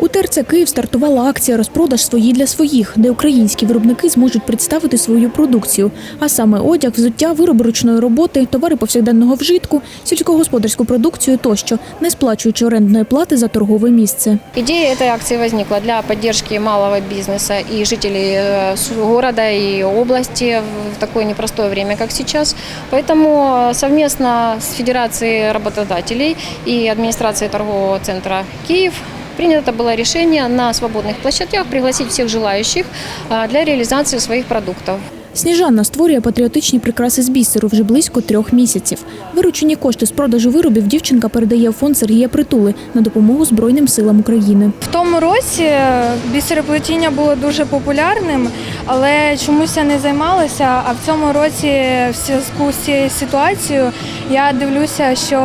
У ТРЦ Київ стартувала акція розпродаж свої для своїх, де українські виробники зможуть представити свою продукцію, а саме одяг, взуття, вироби ручної роботи, товари повсякденного вжитку, сільськогосподарську продукцію тощо, не сплачуючи орендної плати за торгове місце. Идея этой акции возникла для поддержки малого бизнеса и жителей э, с- города и области в такое непростое время, как сейчас. Поэтому э, совместно с Федерацией работодателей и администрацией торгового центра «Киев» принято было решение на свободных площадках пригласить всех желающих э, для реализации своих продуктов. Сніжанна створює патріотичні прикраси з бісеру вже близько трьох місяців. Виручені кошти з продажу виробів дівчинка передає в фонд Сергія Притули на допомогу Збройним силам України. В тому році бісероплетіння було дуже популярним, але чомусь я не займалася. А в цьому році, в зв'язку з цією ситуацією, я дивлюся, що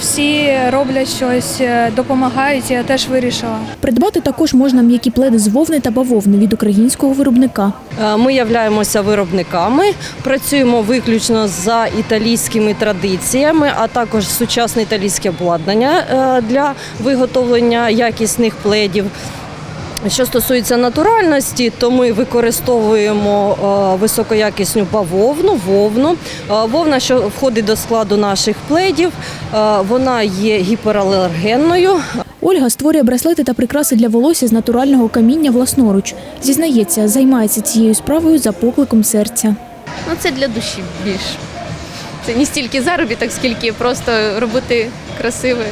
всі роблять щось, е, допомагають. Я теж вирішила. Придбати також можна м'які пледи з вовни та бавовни від українського виробника. Е, Ми являємося виробниками, працюємо виключно за італійськими традиціями, а також сучасне італійське обладнання е, для виготовлення якісних пледів. Що стосується натуральності, то ми використовуємо е, високоякісну бавовну, вовну. Е, Вовна, що входить до складу наших пледів, е, вона є гіпералергенною, Ольга створює браслети та прикраси для волосся з натурального каміння власноруч. Зізнається, займається цією справою за покликом серця. Ну, це для душі більш. Це не стільки заробіток, скільки просто робити красиве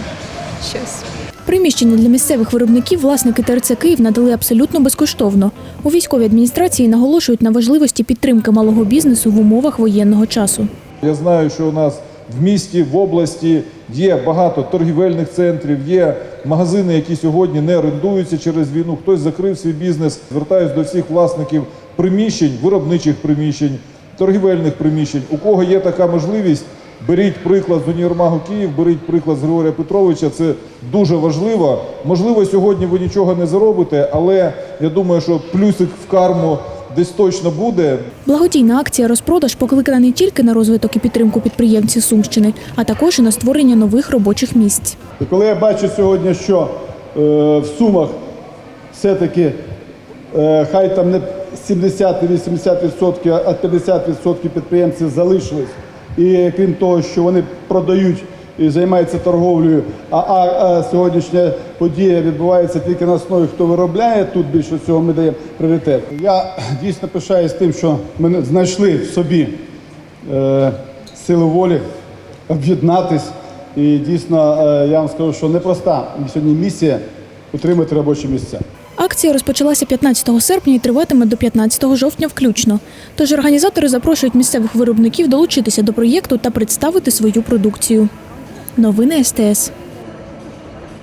щось. Приміщення для місцевих виробників власники ТРЦ Київ надали абсолютно безкоштовно. У військовій адміністрації наголошують на важливості підтримки малого бізнесу в умовах воєнного часу. Я знаю, що у нас в місті, в області є багато торгівельних центрів, є магазини, які сьогодні не орендуються через війну. Хтось закрив свій бізнес. Звертаюсь до всіх власників приміщень, виробничих приміщень, торгівельних приміщень. У кого є така можливість, беріть приклад з універмагу Київ, беріть приклад з Григорія Петровича. Це дуже важливо. Можливо, сьогодні ви нічого не заробите, але я думаю, що плюсик в карму десь точно буде. Благодійна акція розпродаж покликана не тільки на розвиток і підтримку підприємців Сумщини, а також і на створення нових робочих місць. І коли я бачу сьогодні, що е, в Сумах все-таки е, хай там не 70-80%, а 50% підприємців залишились, і крім того, що вони продають і займаються торговлею, а, а, а сьогоднішня подія відбувається тільки на основі, хто виробляє, тут більше всього ми даємо пріоритет. Я дійсно пишаюсь тим, що ми знайшли в собі е, силу волі об'єднатись. І дійсно, е, я вам скажу, що непроста сьогодні місія утримати робочі місця. Акція розпочалася 15 серпня і триватиме до 15 жовтня включно. Тож організатори запрошують місцевих виробників долучитися до проєкту та представити свою продукцію. Новини СТС.